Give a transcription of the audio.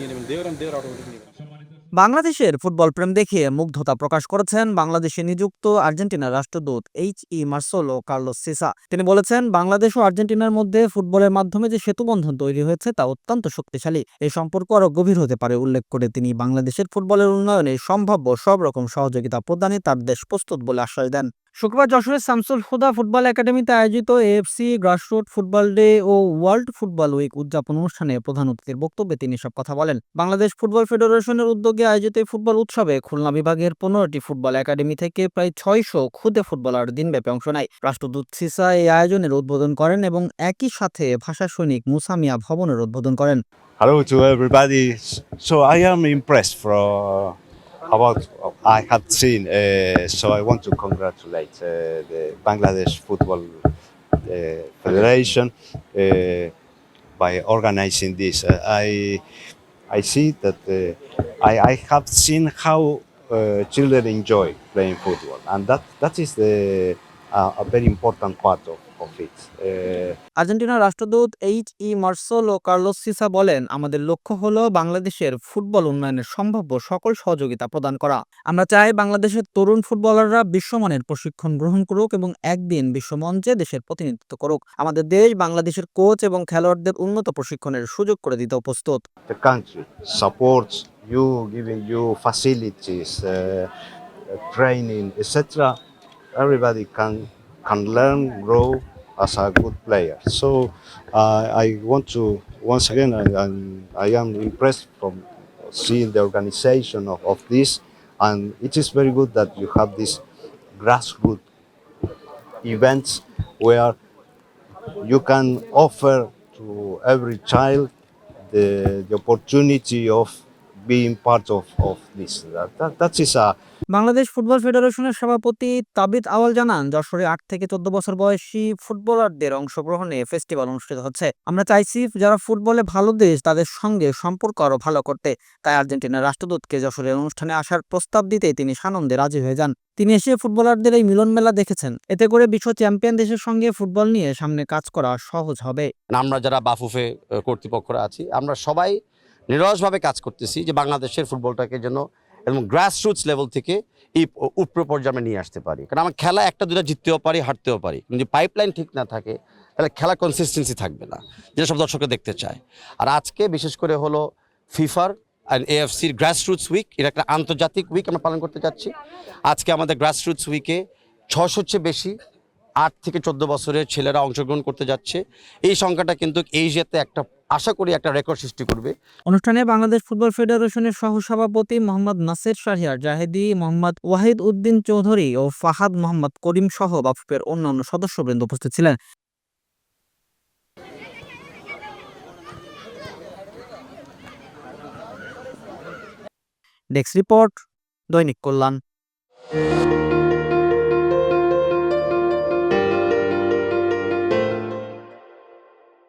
নেবেন বাংলাদেশের ফুটবল প্রেম দেখিয়ে মুগ্ধতা প্রকাশ করেছেন বাংলাদেশে নিযুক্ত আর্জেন্টিনার রাষ্ট্রদূত এইচ ই মার্সোলো কার্লোস সিসা। তিনি বলেছেন, বাংলাদেশ ও আর্জেন্টিনার মধ্যে ফুটবলের মাধ্যমে যে সেতুবন্ধন তৈরি হয়েছে তা অত্যন্ত শক্তিশালী। এই সম্পর্ক আরও গভীর হতে পারে, উল্লেখ করে তিনি বাংলাদেশের ফুটবলের উন্নয়নে সম্ভাব্য সব রকম সহযোগিতা প্রদানে তার দেশ প্রস্তুত বলে আশ্বাস দেন। শুক্রবার যশোরের শামসুল হুদা ফুটবল একাডেমিতে আয়োজিত এএফসি গ্রাসরুট ফুটবল ডে ও ওয়ার্ল্ড ফুটবল উইক উদযাপন অনুষ্ঠানে প্রধান অতিথির বক্তব্যে তিনি সব কথা বলেন। বাংলাদেশ ফুটবল ফেডারেশনের উদ্যোগে আয়োজিত এই ফুটবল উৎসবে খুলনা বিভাগের পনেরোটি ফুটবল একাডেমি থেকে প্রায় ছয়শো খুদে ফুটবলার দিনব্যাপী অংশ নেয়। রাষ্ট্রদূত সিসা এই আয়োজনের উদ্বোধন করেন এবং একই সাথে ভাষা সৈনিক মুসামিয়া ভবনের উদ্বোধন করেন। Hello to everybody. So, I am impressed for about I have seen. Uh, so I want to congratulate uh, the Bangladesh Football uh, Federation uh, by organizing this. Uh, I I see that uh, I, I have seen how uh, children enjoy playing football, and that that is the a very important part of, of it. Uh, আর্জেন্টিনার রাষ্ট্রদূত H E মার্সোলো Carlos সিসা বলেন আমাদের লক্ষ্য হলো বাংলাদেশের football উন্নয়নের সম্ভাব্য সকল সহযোগিতা প্রদান করা আমরা চাই বাংলাদেশের তরুণ ফুটবলাররা বিশ্বমানের প্রশিক্ষণ গ্রহণ করুক এবং একদিন বিশ্বমঞ্চে দেশের প্রতিনিধিত্ব করুক আমাদের দেশ বাংলাদেশের কোচ এবং খেলোয়াড়দের উন্নত প্রশিক্ষণের সুযোগ করে দিতে প্রস্তুত the country supports you, giving you facilities, uh, training, etc., everybody can can learn, grow as a good player. So uh, I want to once again, I, I'm, I am impressed from seeing the organization of, of this, and it is very good that you have these grassroots events where you can offer to every child the, the opportunity of being part of, of this. That, that, that is a Bangladesh football ফেডারেশনের সভাপতি তাবিত আওয়াল জানান যশোরে আট থেকে চোদ্দ বছর বয়সী ফুটবলারদের অংশগ্রহণে ফেস্টিভ্যাল অনুষ্ঠিত হচ্ছে। আমরা চাইছি যারা ফুটবলে ভালো দেশ তাদের সঙ্গে সম্পর্ক আরও ভালো করতে। তাই আর্জেন্টিনার রাষ্ট্রদূতকে যশোরের অনুষ্ঠানে আসার প্রস্তাব দিতে তিনি সানন্দে রাজি হয়ে যান। তিনি এসে ফুটবলারদের এই মিলন মেলা দেখেছেন। এতে করে বিশ্ব চ্যাম্পিয়ন দেশের সঙ্গে ফুটবল নিয়ে সামনে কাজ করা সহজ হবে। আমরা যারা বাফুফে কর্তৃপক্ষরা আছি আমরা সবাই নিরসভাবে কাজ করতেছি যে বাংলাদেশের ফুটবলটাকে যেন এবং গ্রাসরুটস লেভেল থেকে এই উপর পর্যায়ে আমরা নিয়ে আসতে পারি। কারণ আমার খেলা একটা দুটা জিততেও পারি, হারতেও পারি। যদি পাইপলাইন ঠিক না থাকে, তাহলে খেলা কনসিস্টেন্সি থাকবে না, যেটা সব দর্শকরা দেখতে চায়। আর আজকে বিশেষ করে হলো ফিফার অ্যান্ড এএফসির গ্রাসরুটস উইক এটা একটা আন্তর্জাতিক উইক আমরা পালন করতে যাচ্ছি। আজকে আমাদের গ্রাসরুটস উইকে ছশোর চেয়ে বেশি আট থেকে চোদ্দ বছরের ছেলেরা অংশগ্রহণ করতে যাচ্ছে। এই সংখ্যাটা কিন্তু এশিয়াতে একটা, আশা করি একটা রেকর্ড সৃষ্টি করবে। অনুষ্ঠানে বাংলাদেশ ফুটবল ফেডারেশনের সহসভাপতি মোহাম্মদ নাসির শাহিয়ার জাহেদি মোহাম্মদ ওয়াহিদ উদ্দিন চৌধুরী ও ফাহাদ মোহাম্মদ করিম সহ বাফুফের অন্যান্য সদস্যবৃন্দ উপস্থিত ছিলেন। ডেস্ক রিপোর্ট, দৈনিক কল্যাণ।